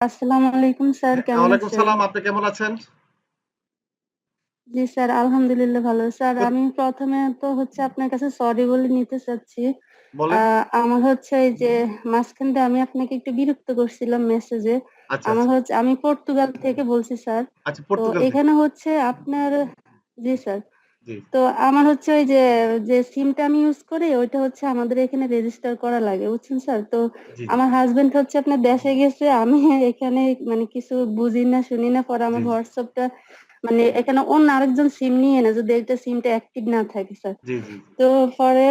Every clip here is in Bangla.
আসসালামু আলাইকুম স্যার কেমন ওয়ালাইকুম আছেন? সালাম। আপনি কেমন আছেন? জি স্যার আলহামদুলিল্লাহ ভালো। স্যার আমি ১ম এ তো হচ্ছে আপনার কাছে সরি বলে নিতে চাচ্ছি। আমার হচ্ছে এই যে মাঝখান দিয়ে আমি আপনাকে একটু বিরক্ত করছিলাম মেসেজে। আচ্ছা, আমার আচ্ছা। হচ্ছে আমি পর্তুগাল থেকে বলছি স্যার। আচ্ছা, তো এখানে হচ্ছে আপনার জি স্যার। জি। তো আমার হচ্ছে ওই যে, যে সিমটা আমি ইউজ করি ওইটা হচ্ছে আমাদের এখানে রেজিস্টার করা লাগে। বুঝছেন স্যার? তো জি। আমার হাসব্যান্ড হচ্ছে আপনার দেশে গেছে। আমি এখানে মানে কিছু বুঝি না, শুনি না। পরে আমার জি। WhatsApp টা মানে এখানে অন্য আরেকজন সিম নিয়ে নেয় যদি একটা সিমটা অ্যাক্টিভ না থাকে স্যার। জি, জি, জি। তো পরে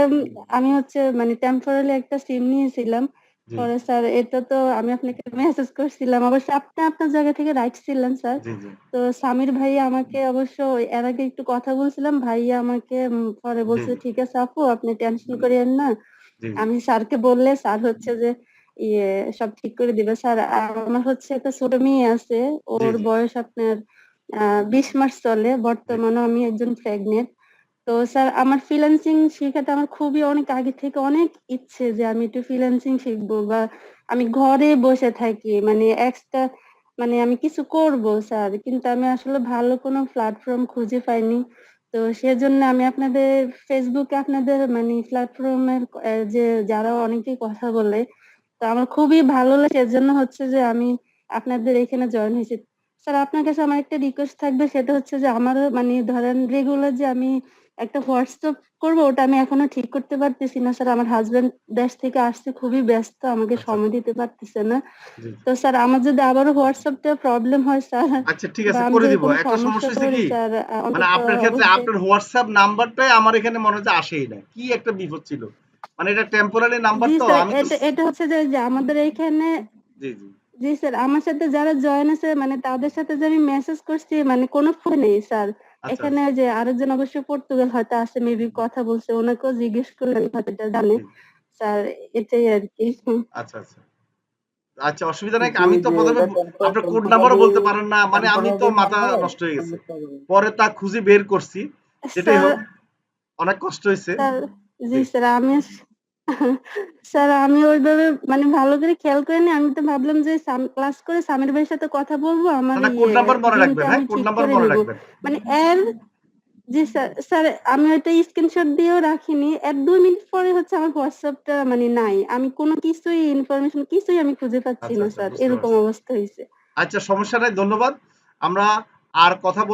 আমি হচ্ছে মানে টেম্পোরারি একটা সিম নিয়েছিলাম। জি। পরে স্যার এটা তো আমি আপনাকে মেসেজ করছিলাম। অবশ্য আপনি আপনার জায়গা থেকে রাইট ছিলেন স্যার। জি, জি। তো সামির ভাইয়া আমাকে অবশ্য এর আগে একটু কথা বলছিলাম। ভাইয়া আমাকে উম পরে জি, বলছে, জি। "ঠিক আছে আপু আপনি টেনশন। করিয়েন না।" জি, জি। আমি স্যারকে বললে স্যার হচ্ছে যে ইয়ে সব ঠিক করে দিবে। স্যার আমার হচ্ছে একটা ছোট মেয়ে আছে। জি, ওর জি। বয়স আপনার আ ২০ মাস চলে। জি। বর্তমানেও আমি একজন প্রেগন্যান্ট। তো স্যার আমার ফ্রিল্যান্সিং শেখাতে আমার খুবই অনেক আগে থেকে অনেক ইচ্ছে যে আমি একটু ফ্রিল্যান্সিং শিখব বা আমি ঘরে বসে থাকি। মানে এক্সট্রা মানে আমি কিছু করব স্যার। কিন্তু আমি আসলে ভালো কোনো প্ল্যাটফর্ম খুঁজে পাইনি। তো সেজন্য আমি আপনাদের ফেসবুকে আপনাদের মানে প্ল্যাটফর্মের যে যারা অনেকেই কথা বলে, তো আমার খুবই ভালো লাগে। সেজন্য হচ্ছে যে আমি আপনাদের এখানে জয়েন হয়েছি। স্যার আপনার কাছে আমার একটা রিকোয়েস্ট থাকবে সেটা হচ্ছে যে আমারও মানে ধরেন রেগুলার যে আমি একটা WhatsApp করব ওটা আমি এখনও ঠিক করতে পারতেছি না স্যার। আমার হাসব্যান্ড দেশ থেকে আসছে খুবই ব্যস্ত। আমাকে আচ্ছা, সময়। দিতে পারতেছে না। তো স্যার আমার যদি আবারও WhatsApp টা প্রবলেম হয় স্যার আচ্ছা ঠিক আছে করে দিব। একটা সমস্যা হইছে কি? মানে আপনার ক্ষেত্রে আপনার WhatsApp নাম্বারটাই আমার এখানে মনে হচ্ছে আসেই না। কি একটা বিপদ ছিল। মানে এটা টেম্পোরারি নাম্বার তো আমি এটা হচ্ছে যে, যে আমাদের এখানে জি, জি। জি স্যার আমার সাথে যারা জয়েন আছে মানে তাদের সাথে যে আমি মেসেজ করছি মানে কোনো ফোন নেই স্যার। আচ্ছা, এখানে আচ্ছা। যে আরেকজন অবশ্যই পর্তুগাল হয়তো আছে মেবি কথা বলছে। উনাকেও জিজ্ঞেস করলে হয়তো এটা জানে। স্যার এটাই আর কি আচ্ছা, আচ্ছা। আচ্ছা অসুবিধা নাই। আমি তো জি। ১ম এ এটা ব আপনার কোড নাম্বারও বলতে পারেন না। মানে আমি তো মাথা নষ্ট হয়ে গেছে। পরে তা খুঁজে বের করছি। যেটাই হোক অনেক কষ্ট। স্যার জি। স্যার আমি স্যার আমি ওইভাবে মানে ভালো করে খেয়াল করিনি। আমি তো ভাবলাম যে ক্লাস করে সামির ভাইয়ের সাথে কথা বলব। আমার কোড ইয়ে নাম্বার মনে রাখবেন, হ্যাঁ? কোড নাম্বার মনে রাখবেন। মানে এর জি স্যার, স্যার আমি ওইটা স্ক্রিনশট দিয়েও রাখিনি। এর দুই মিনিট পরে হচ্ছে আমার WhatsApp টা মানে নাই। আমি কোনো কিছুই ইনফরমেশন কিছুই আমি খুঁজে পাচ্ছি আচ্ছা, না আচ্ছা স্যার। এরকম অবস্থা হয়েছে আচ্ছা সমস্যা নাই। ধন্যবাদ। আমরা আর কথা